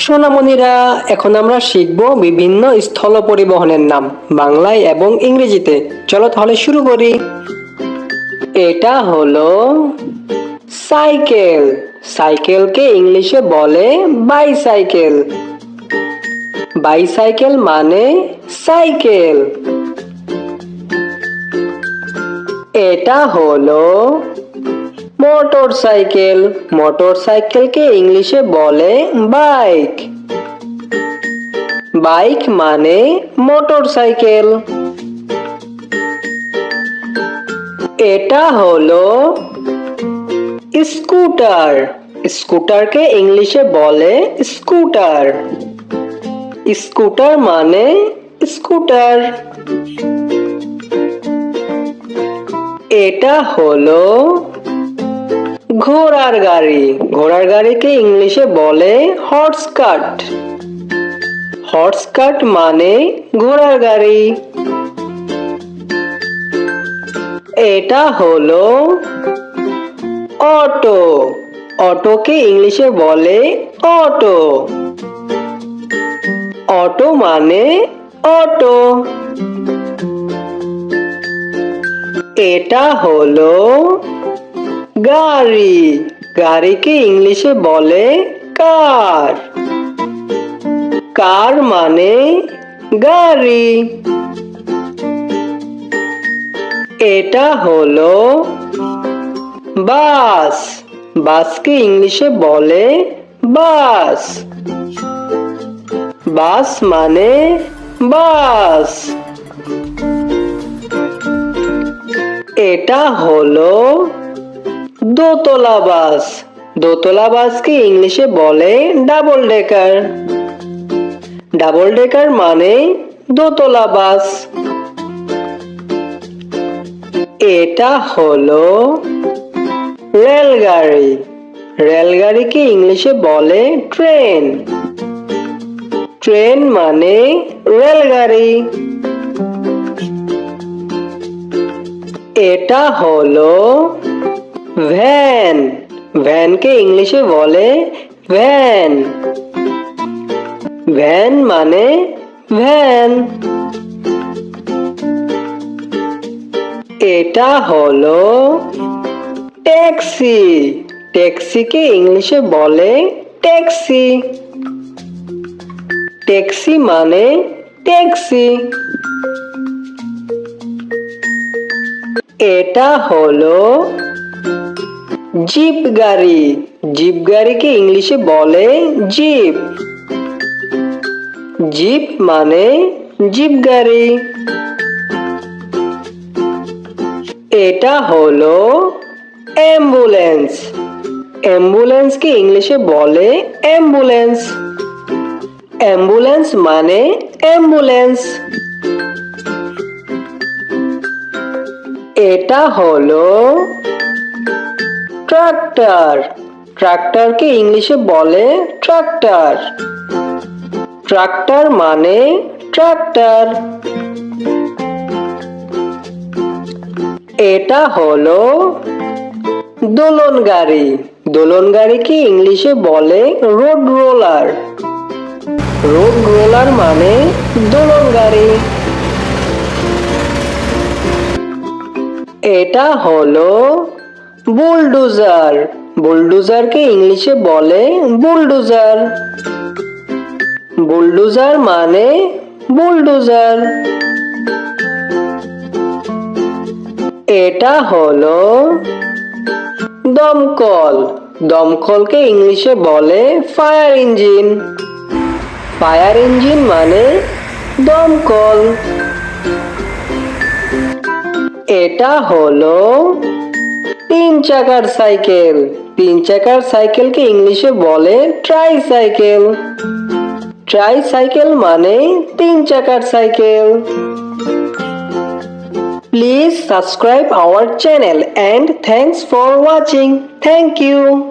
সোনামণিরা, এখন আমরা শিখব বিভিন্ন স্থল পরিবহনের নাম বাংলায় এবং ইংরেজিতে। চলো তাহলে শুরু করি। এটা হলো সাইকেল। সাইকেলকে ইংলিশে বলে বাইসাইকেল। বাইসাইকেল মানে সাইকেল। এটা হলো মোটর সাইকেল মোটর সাইকেলকে ইংলিশে বলে বাইক। বাইক মানে মোটর সাইকেল এটা হলো স্কুটার। স্কুটারকে ইংলিশে বলে স্কুটার। স্কুটার মানে স্কুটার। এটা হলো ঘোড়ার গাড়ি। ঘোড়ার গাড়িকে ইংলিশে বলে হর্স কাট হর্স কাট মানে ঘোড়ার গাড়ি। এটা হলো অটো। অটোকে ইংলিশে বলে অটো। অটো মানে অটো। এটা হলো গাড়ি। গাড়িকে ইংলিশে বলে? কার। কার মানে গাড়ি। এটা হলো বাস। বাসকে ইংলিশে বলে? বাস। বাস মানে বাস। এটা হলো দোতলা বাস দোতলা বাসকে ইংলিশে বলে ডাবল ডেকার। ডাবল ডেকার মানে দোতলা বাস এটা হলো রেলগাড়ি। রেলগাড়িকে ইংলিশে বলে ট্রেন। ট্রেন মানে রেলগাড়ি। এটা হলো ভ্যান ভ্যানকে ইংলিশে বলে? ভ্যান ভ্যান মানে ভ্যান এটা হলো ট্যাক্সি। ট্যাক্সিকে ইংলিশে বলে? ট্যাক্সি। ট্যাক্সি মানে ট্যাক্সি। এটা হলো জিপ গাড়ি। জিপ গাড়িকে ইংলিশে বলে জিপ। জিপ মানে জিপ গাড়ি। এটা হলো অ্যাম্বুলেন্স। অ্যাম্বুলেন্সকে ইংলিশে বলে অ্যাম্বুলেন্স। অ্যাম্বুলেন্স মানে অ্যাম্বুলেন্স। এটা হলো ট্রাক্টর। ট্রাক্টরকে ইংলিশে বলে ট্রাক্টর। ট্রাক্টর মানে ট্রাক্টর। এটা হলো দোলন গাড়ি দোলন গাড়িকে ইংলিশে বলে রোড রোলার। রোড রোলার মানে দোলন গাড়ি এটা হলো বুলডোজার বুলডোজারকে ইংলিশে বলে বুলডোজার বুলডোজার মানে বুলডোজার এটা হলো দমকল। দমকলকে ইংলিশে বলে ফায়ার ইঞ্জিন ফায়ার ইঞ্জিন মানে দমকল। এটা হলো তিন চাকার সাইকেল তিন চাকার সাইকেলকে ইংলিশে বলে ট্রাই সাইকেল ট্রাই সাইকেল মানে তিন চাকার cycle Please subscribe our channel and thanks for watching. Thank you.